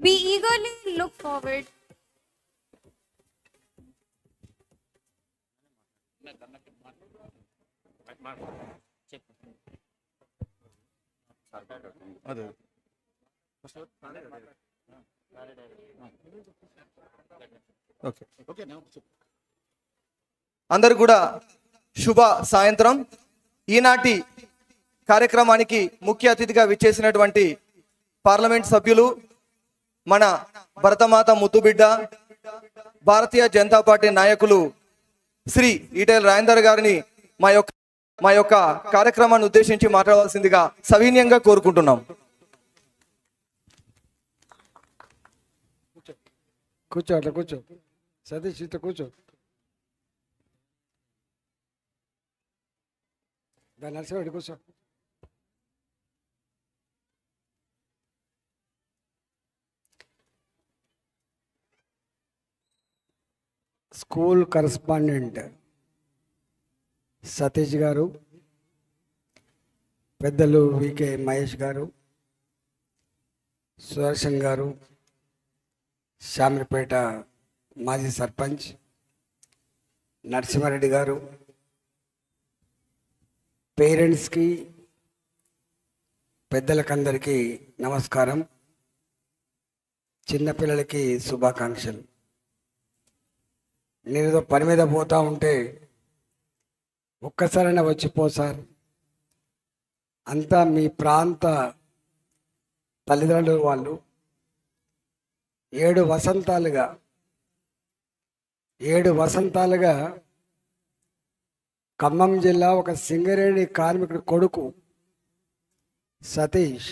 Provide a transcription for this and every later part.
We eagerly look forward అదే okay అందరు కూడా శుభ సాయంత్రం. ఈనాటి కార్యక్రమానికి ముఖ్య అతిథిగా విచ్చేసినటువంటి పార్లమెంట్ సభ్యులు మన భరతమాత ముద్దుబిడ్డ భారతీయ జనతా పార్టీ నాయకులు శ్రీ ఈటెల రాయందర్ గారిని మా యొక్క మా యొక్క కార్యక్రమాన్ని ఉద్దేశించి మాట్లాడవలసిందిగా సవీన్యంగా కోరుకుంటున్నాం. కూర్చో అట్లా కూర్చో. సతీష్ ఇట్లా కూర్చో. దాని నడిచిపెట్టి కూర్చో స్కూల్ కరస్పాండెంట్ సతీష్ గారు పెద్దలు వికే మహేష్ గారు సుదర్శన్ గారు శామిరిపేట మాజీ సర్పంచ్ నరసింహారెడ్డి గారు పేరెంట్స్కి పెద్దలకందరికీ నమస్కారం. చిన్నపిల్లలకి శుభాకాంక్షలు. నేనేదో పని మీద పోతా ఉంటే ఒక్కసారైనా వచ్చిపో సార్. అంతా మీ ప్రాంత తల్లిదండ్రులు వాళ్ళు ఏడు వసంతాలుగా ఏడు వసంతాలుగా ఖమ్మం జిల్లా ఒక సింగరేణి కార్మికుడి కొడుకు సతీష్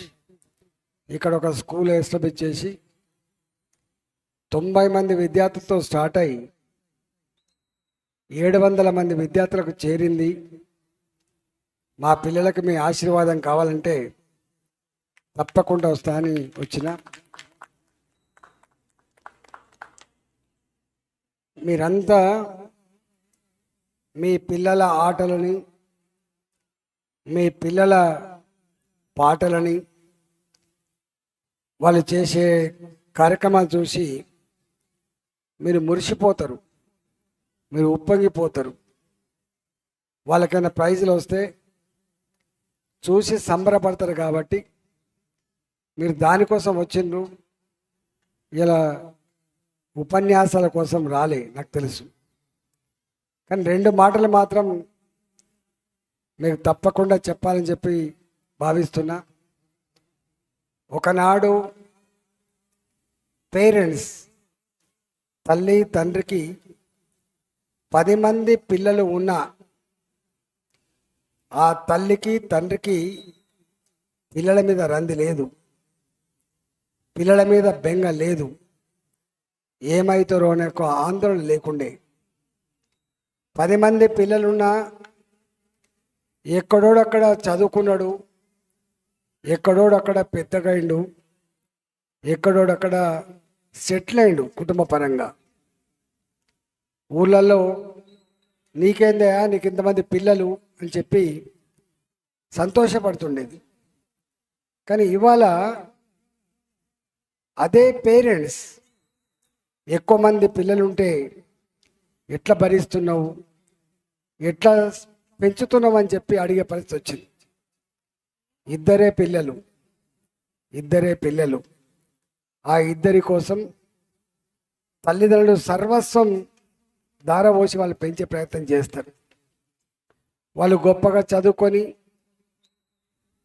ఇక్కడ ఒక స్కూల్ ఎస్టాబ్లిష్ చేసి తొంభై మంది విద్యార్థులతో స్టార్ట్ అయ్యి ఏడు వందల మంది విద్యార్థులకు చేరింది. మా పిల్లలకు మీ ఆశీర్వాదం కావాలంటే తప్పకుండా వస్తానని వచ్చిన. మీరంతా మీ పిల్లల ఆటలని మీ పిల్లల పాటలని వాళ్ళు చేసే కార్యక్రమాలు చూసి మీరు మురిసిపోతారు మీరు ఉప్పొంగిపోతారు. వాళ్ళకైనా ప్రైజులు వస్తే చూసి సంబరపడతారు కాబట్టి మీరు దానికోసం వచ్చిండ్రు. ఇలా ఉపన్యాసాల కోసం రాలే నాకు తెలుసు. కానీ రెండు మాటలు మాత్రం మీకు తప్పకుండా చెప్పాలని చెప్పి భావిస్తున్నా. ఒకనాడు పేరెంట్స్ తల్లి తండ్రికి పది మంది పిల్లలు ఉన్న ఆ తల్లికి తండ్రికి పిల్లల మీద రంది లేదు. పిల్లల మీద బెంగ లేదు. ఏమవుతారో అనే ఒక ఆందోళన లేకుండే. పది మంది పిల్లలున్నా ఎక్కడోడు అక్కడ చదువుకున్నాడు ఎక్కడోడు అక్కడ పెద్దగైండు ఎక్కడోడు అక్కడ సెటిల్ అయిండు కుటుంబ పరంగా. ఊళ్ళల్లో నీకేందయా నీకు ఇంతమంది పిల్లలు అని చెప్పి సంతోషపడుతుండేది. కానీ ఇవాళ అదే పేరెంట్స్ ఎక్కువ మంది పిల్లలుంటే ఎట్లా భరిస్తున్నావు? ఎట్లా పెంచుతున్నావు అని చెప్పి అడిగే పరిస్థితి వచ్చింది. ఇద్దరే పిల్లలు. ఇద్దరే పిల్లలు. ఆ ఇద్దరి కోసం తల్లిదండ్రులు సర్వస్వం దారపోసి వాళ్ళు పెంచే ప్రయత్నం చేస్తారు. వాళ్ళు గొప్పగా చదువుకొని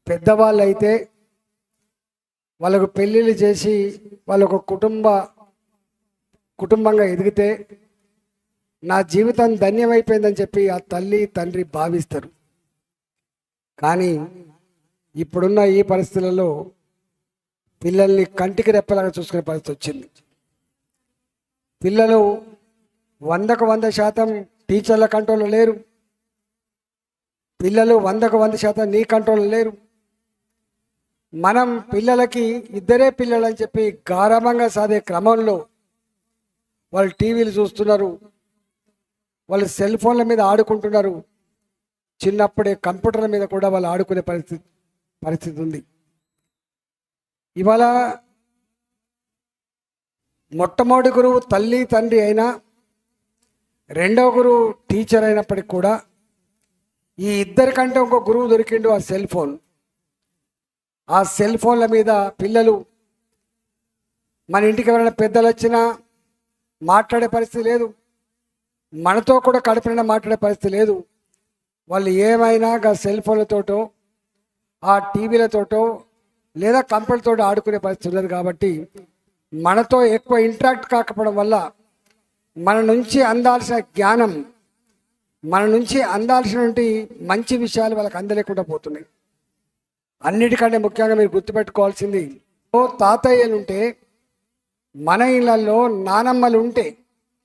పెద్దవాళ్ళు అయితే వాళ్ళకు పెళ్ళిళ్ళు చేసి వాళ్ళ ఒక కుటుంబ కుటుంబంగా ఎదిగితే నా జీవితం ధన్యమైపోయిందని చెప్పి ఆ తల్లి తండ్రి భావిస్తారు. కానీ ఇప్పుడున్న ఈ పరిస్థితులలో పిల్లల్ని కంటికి రెప్పలాగా చూసుకునే పరిస్థితి వచ్చింది. పిల్లలు వందకు వంద శాతం టీచర్ల కంట్రోల్లో లేరు. పిల్లలు వందకు వంద శాతం నీ కంట్రోల్లో లేరు. మనం పిల్లలకి ఇద్దరే పిల్లలు అని చెప్పి గారభంగా సాదే క్రమంలో వాళ్ళు టీవీలు చూస్తున్నారు. వాళ్ళు సెల్ ఫోన్ల మీద ఆడుకుంటున్నారు. చిన్నప్పుడే కంప్యూటర్ల మీద కూడా వాళ్ళు ఆడుకునే పరిస్థితి పరిస్థితి ఉంది. ఇవాళ మొట్టమొదటి గురువు తల్లి తండ్రి అయినా రెండవ గురువు టీచర్ అయినప్పటికి కూడా ఈ ఇద్దరికంటే ఒక గురువు దొరికిండు ఆ సెల్ ఫోన్. ఆ సెల్ ఫోన్ల మీద పిల్లలు మన ఇంటికి ఎవరైనా పెద్దలు వచ్చినా మాట్లాడే పరిస్థితి లేదు. మనతో కూడా కడుపున మాట్లాడే పరిస్థితి లేదు. వాళ్ళు ఏమైనా సెల్ ఫోన్లతోటో ఆ టీవీలతోటో లేదా కంప్యూటర్తో ఆడుకునే పరిస్థితి ఉండదు కాబట్టి మనతో ఎక్కువ ఇంటరాక్ట్ కాకపోవడం వల్ల మన నుంచి అందాల్సిన జ్ఞానం మన నుంచి అందాల్సినటువంటి మంచి విషయాలు వాళ్ళకి అందలేకుండా పోతున్నాయి. అన్నిటికంటే ముఖ్యంగా మీరు గుర్తుపెట్టుకోవాల్సింది ఓ తాతయ్యలు ఉంటే మన ఇళ్ళల్లో నానమ్మలు ఉంటే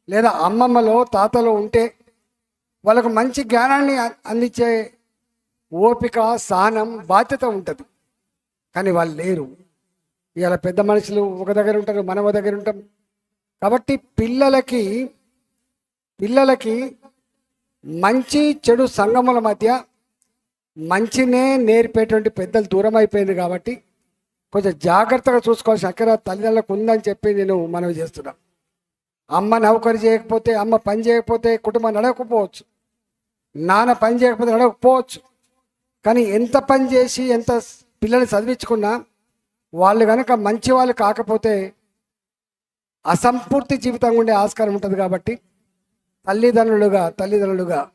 లేదా అమ్మమ్మలో తాతలో ఉంటే వాళ్ళకు మంచి జ్ఞానాన్ని అందించే ఓపిక సహనం బాధ్యత ఉంటుంది. కానీ వాళ్ళు లేరు. ఇవాళ పెద్ద మనుషులు ఒక దగ్గర ఉంటారు మనవ ఒక దగ్గర ఉంటాం. కాబట్టి పిల్లలకి పిల్లలకి మంచి చెడు సంగముల మధ్య మంచినే నేర్పేటువంటి పెద్దలు దూరం అయిపోయింది కాబట్టి కొంచెం జాగ్రత్తగా చూసుకోవాల్సిన అక్కడ తల్లిదండ్రులకు ఉందని చెప్పి నేను మనవి చేస్తున్నాను అమ్మ నౌకరి చేయకపోతే అమ్మ పని చేయకపోతే కుటుంబం నడవకపోవచ్చు. నాన్న పని చేయకపోతే నడవకపోవచ్చు. కానీ ఎంత పని చేసి ఎంత పిల్లల్ని చదివించుకున్నా వాళ్ళు కనుక మంచి వాళ్ళు కాకపోతే అసంపూర్తి జీవితం ఉండే ఆస్కారం ఉంటుంది కాబట్టి తల్లిదండ్రులుగా తల్లిదండ్రులుగా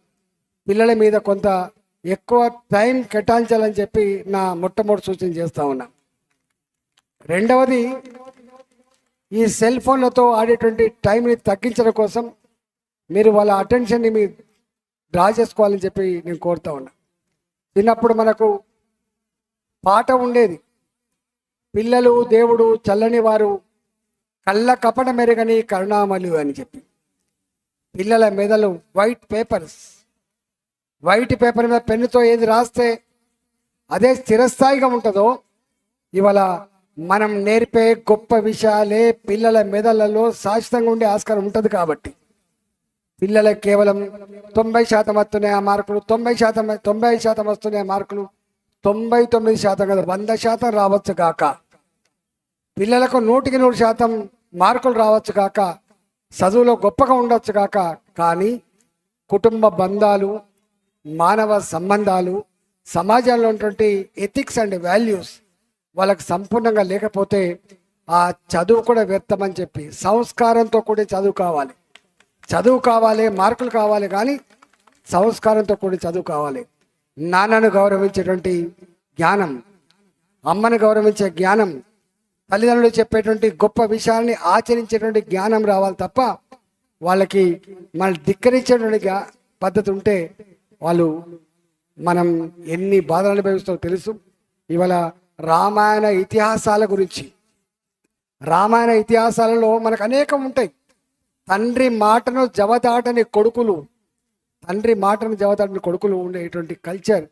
పిల్లల మీద కొంత ఎక్కువ టైం కేటాయించాలని చెప్పి నా మొట్టమొదటి సూచన చేస్తా ఉన్నా. రెండవది ఈ సెల్ ఫోన్లతో ఆడేటువంటి టైంని తగ్గించడం కోసం మీరు వాళ్ళ అటెన్షన్ని మీరు డ్రా చేసుకోవాలని చెప్పి నేను కోరుతా ఉన్నా. చిన్నప్పుడు మనకు పాట ఉండేది. పిల్లలు దేవుడు చల్లని వారు కళ్ళ కపట మెరుగని కరుణామలు అని చెప్పి. పిల్లల మెదలు వైట్ పేపర్స్ వైట్ పేపర్ మీద పెన్నుతో ఏది రాస్తే అదే స్థిరస్థాయిగా ఉంటుందో ఇవాళ మనం నేర్పే గొప్ప విషయాలే పిల్లల మెదళ్ళలో శాశ్వతంగా ఉండే ఆస్కారం ఉంటుంది కాబట్టి. పిల్లలకు కేవలం తొంభై శాతం వస్తున్నాయి ఆ మార్కులు తొంభై శాతం తొంభై శాతం వస్తున్నాయి మార్కులు. తొంభై తొమ్మిది శాతం కదా వంద శాతం రావచ్చు కాక. పిల్లలకు నూటికి నూరు శాతం మార్కులు రావచ్చు కాక చదువులో గొప్పగా ఉండొచ్చు కాక కానీ కుటుంబ బంధాలు మానవ సంబంధాలు సమాజంలో ఉన్నటువంటి ఎథిక్స్ అండ్ వాల్యూస్ వాళ్ళకి సంపూర్ణంగా లేకపోతే ఆ చదువు కూడా వ్యర్థమని చెప్పి సంస్కారంతో కూడిన చదువు కావాలి. చదువు కావాలి మార్కులు కావాలి కానీ సంస్కారంతో కూడిన చదువు కావాలి. నాన్నను గౌరవించేటువంటి జ్ఞానం అమ్మను గౌరవించే జ్ఞానం తల్లిదండ్రులు చెప్పేటువంటి గొప్ప విషయాల్ని ఆచరించేటువంటి జ్ఞానం రావాలి తప్ప వాళ్ళకి మన ధిక్కరించేటువంటి పద్ధతి ఉంటే వాళ్ళు మనం ఎన్ని బాధలు అనుభవిస్తామో తెలుసు. ఇవాళ రామాయణ ఇతిహాసాల గురించి. రామాయణ ఇతిహాసాలలో మనకు అనేకం ఉంటాయి. తండ్రి మాటను జవదాటని కొడుకులు తండ్రి మాటను జవదాటని కొడుకులు ఉండేటువంటి కల్చర్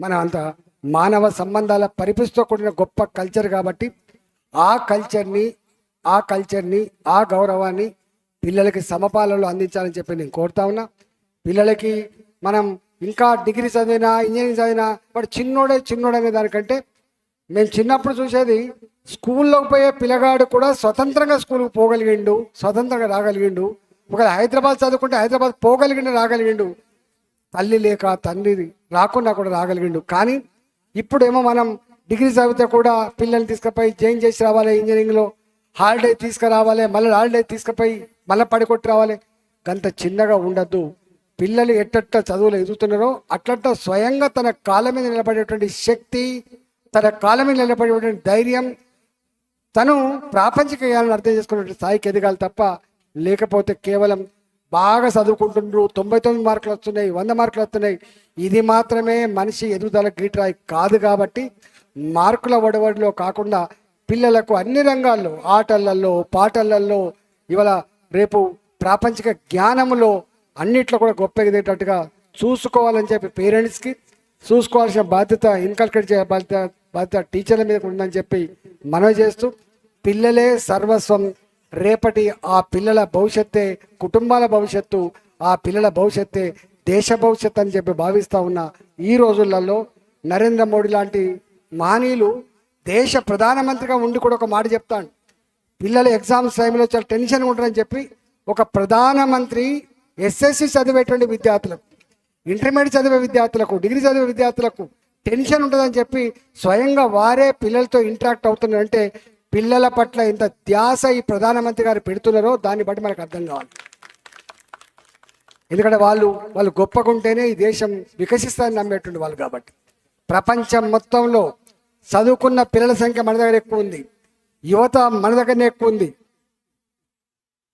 మన అంత మానవ సంబంధాల పరిపిస్తూ కూడిన గొప్ప కల్చర్ కాబట్టి ఆ కల్చర్ని ఆ కల్చర్ని ఆ గౌరవాన్ని పిల్లలకి సమపాలలో అందించాలని చెప్పి నేను కోరుతా ఉన్నా. పిల్లలకి మనం ఇంకా డిగ్రీ చదివినా ఇంజనీరింగ్ చదివినా వాడు చిన్నోడే చిన్నోడనే దానికంటే మేము చిన్నప్పుడు చూసేది స్కూల్లోకి పోయే పిల్లగాడు కూడా స్వతంత్రంగా స్కూల్కి పోగలిగిండు స్వతంత్రంగా రాగలిగిండు. ఒకవేళ హైదరాబాద్ చదువుకుంటే హైదరాబాద్ పోగలిగిండు రాగలిగిండు. తల్లి లేక తండ్రి రాకుండా కూడా రాగలిగిండు. కానీ ఇప్పుడేమో మనం డిగ్రీ చదివితే కూడా పిల్లల్ని తీసుకుపోయి జాయిన్ చేసి రావాలి ఇంజనీరింగ్లో హాలిడే తీసుకురావాలి మళ్ళీ హాలిడే తీసుకుపోయి మళ్ళీ పడికొట్టి రావాలి. గంత చిన్నగా ఉండద్దు. పిల్లలు ఎట్టట్ట చదువులు ఎదుగుతున్నారో అట్లట్ట స్వయంగా తన కాళ్ళ మీద నిలబడేటువంటి శక్తి తన కాలం మీద నిలబడేటువంటి ధైర్యం తను ప్రాపంచిక అర్థం చేసుకునే స్థాయికి ఎదగాలి తప్ప లేకపోతే కేవలం బాగా చదువుకుంటుండ్రు తొంభై తొమ్మిది మార్కులు వస్తున్నాయి వంద మార్కులు వస్తున్నాయి. ఇది మాత్రమే మనిషి ఎదుగుదల గీట్రాయి కాదు కాబట్టి మార్కుల వడవడిలో కాకుండా పిల్లలకు అన్ని రంగాల్లో ఆటలల్లో పాటలల్లో ఇవాళ రేపు ప్రాపంచిక జ్ఞానములో అన్నిట్లో కూడా గొప్ప ఎదిగేటట్టుగా చూసుకోవాలని చెప్పి పేరెంట్స్కి చూసుకోవాల్సిన బాధ్యత ఇన్కల్కేట్ చేయ బాధ్యత బాధ్యత టీచర్ల మీద ఉందని చెప్పి మనవి చేస్తూ పిల్లలే సర్వస్వం. రేపటి ఆ పిల్లల భవిష్యత్తే కుటుంబాల భవిష్యత్తు ఆ పిల్లల భవిష్యత్తే దేశ భవిష్యత్ అని చెప్పి భావిస్తూ ఉన్న ఈ రోజులలో నరేంద్ర మోడీ లాంటి మానీలు దేశ ప్రధానమంత్రిగా ఉండి కూడా ఒక మాట చెప్తాను పిల్లల ఎగ్జామ్స్ టైంలో చాలా టెన్షన్గా ఉంటుందని చెప్పి ఒక ప్రధానమంత్రి ఎస్ఎస్సి చదివేటువంటి విద్యార్థులకు ఇంటర్మీడియట్ చదివే విద్యార్థులకు డిగ్రీ చదివే విద్యార్థులకు టెన్షన్ ఉంటుందని చెప్పి స్వయంగా వారే పిల్లలతో ఇంటరాక్ట్ అవుతున్నారంటే పిల్లల పట్ల ఇంత ధ్యాస ఈ ప్రధానమంత్రి గారు పెడుతున్నారో దాన్ని బట్టి మనకు అర్థం కావాలి. ఎందుకంటే వాళ్ళు వాళ్ళు గొప్పగా ఉంటేనే ఈ దేశం వికసిస్తారని నమ్మేటువంటి వాళ్ళు కాబట్టి. ప్రపంచం మొత్తంలో చదువుకున్న పిల్లల సంఖ్య మన దగ్గర ఎక్కువ ఉంది. యువత మన దగ్గరనే ఎక్కువ ఉంది.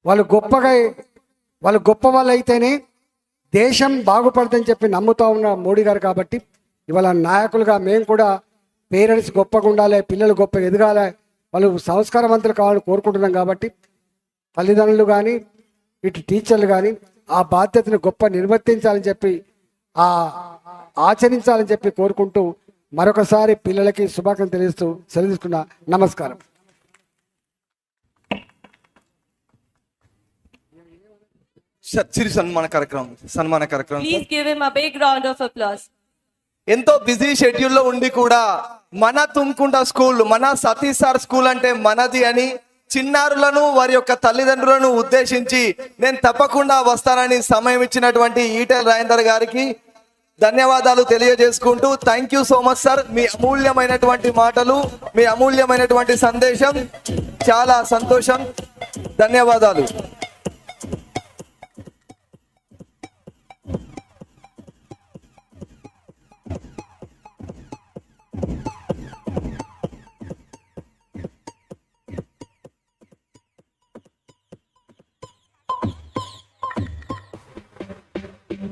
వాళ్ళు గొప్పగా వాళ్ళు గొప్ప వాళ్ళు అయితేనే దేశం బాగుపడుతుందని చెప్పి నమ్ముతా ఉన్న మోడీ గారు కాబట్టి ఇవాళ నాయకులుగా మేము కూడా పేరెంట్స్ గొప్పగా ఉండాలి పిల్లలు గొప్పగా ఎదగాలి వాళ్ళు సంస్కారవంతులు కావాలని కోరుకుంటున్నాం కాబట్టి తల్లిదండ్రులు కానీ ఇటు టీచర్లు కానీ ఆ బాధ్యతను గొప్ప నిర్వర్తించాలని చెప్పి ఆ ఆచరించాలని చెప్పి కోరుకుంటూ మరొకసారి పిల్లలకి శుభాకాంక్షలు తెలియజేస్తూ సెలవు తీసుకున్న నమస్కారం. స- చిరు సన్మాన కార్యక్రమం సన్మాన కార్యక్రమం. Him a big round of applause. ఎంతో బిజీ షెడ్యూల్లో ఉండి కూడా మన తుమ్కుంట స్కూల్ మన సతీష్ సార్ స్కూల్ అంటే మనది అని చిన్నారులను వారి యొక్క తల్లిదండ్రులను ఉద్దేశించి నేను తప్పకుండా వస్తానని సమయం ఇచ్చినటువంటి ఈటెల్ రాజేందర్ గారికి ధన్యవాదాలు తెలియజేసుకుంటూ thank you so much sir మీ అమూల్యమైనటువంటి మాటలు మీ అమూల్యమైనటువంటి సందేశం చాలా సంతోషం. ధన్యవాదాలు.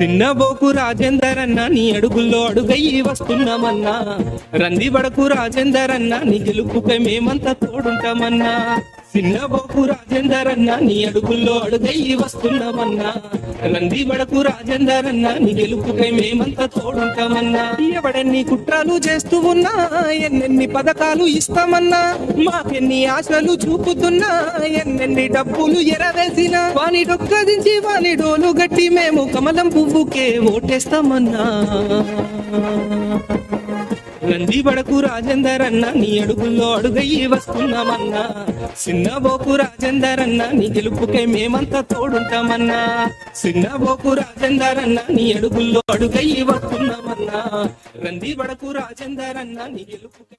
తిన్నబోకు రాజేందర్ అన్న నీ అడుగుల్లో అడుగయ్యి వస్తున్నామన్నా. రంది బడకు రాజేందర్ అన్న నీ గెలుపుకై మేమంతా తోడుంటామన్నా. చిన్నబోకు రాజేందర్ అన్న నీ అడుగుల్లో అడుగయ్యి వస్తున్నామన్నా. రంది వడకు రాజేందర్ అన్న నీ గెలుపుకై మేమంతా తోడుంటామన్నా. ఎవడన్ని కుట్రాలు చేస్తూ ఉన్నా ఎన్నెన్ని పథకాలు ఇస్తామన్నా. మాకెన్ని ఆశలు చూపుతున్నా ఎన్నెన్ని డబ్బులు ఎరవేసిన. వాని డొక్కదించి వాని డోలు గట్టి మేము కమలం పువ్వుకే ఓటేస్తామన్నా. నంది బడకు రాజేందర్ అన్న నీ అడుగుల్లో అడుగయ్యి వస్తున్నామన్నా. చిన్నబోకు రాజేందర్ అన్న నీ గెలుపుకై మేమంతా తోడుంటామన్నా. చిన్నబోకు రాజేందర్ అన్న నీ అడుగుల్లో అడుగయ్యి వస్తున్నామన్నా. రంది బడకు రాజేందర్ అన్న నీ గెలుపుకై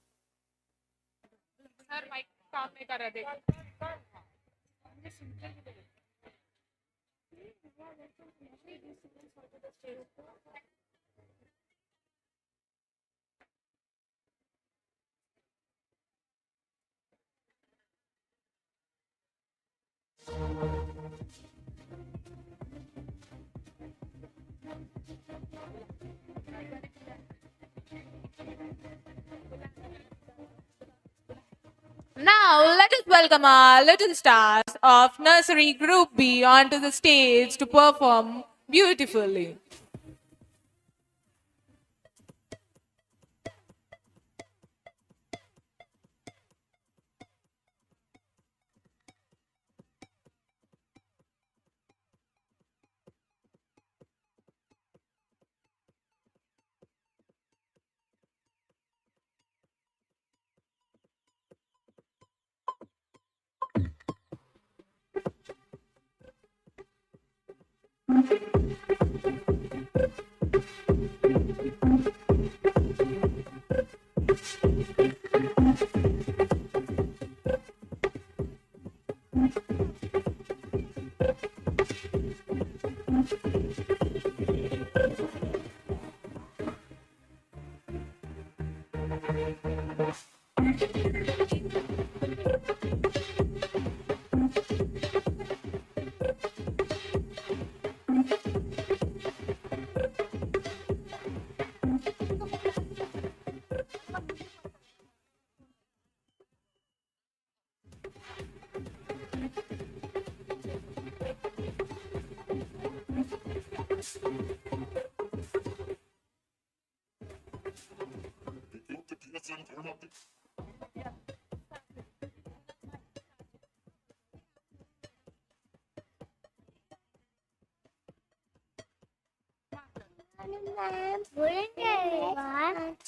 Now, let us welcome our little stars of Nursery Group B onto the stage to perform beautifully. We're going to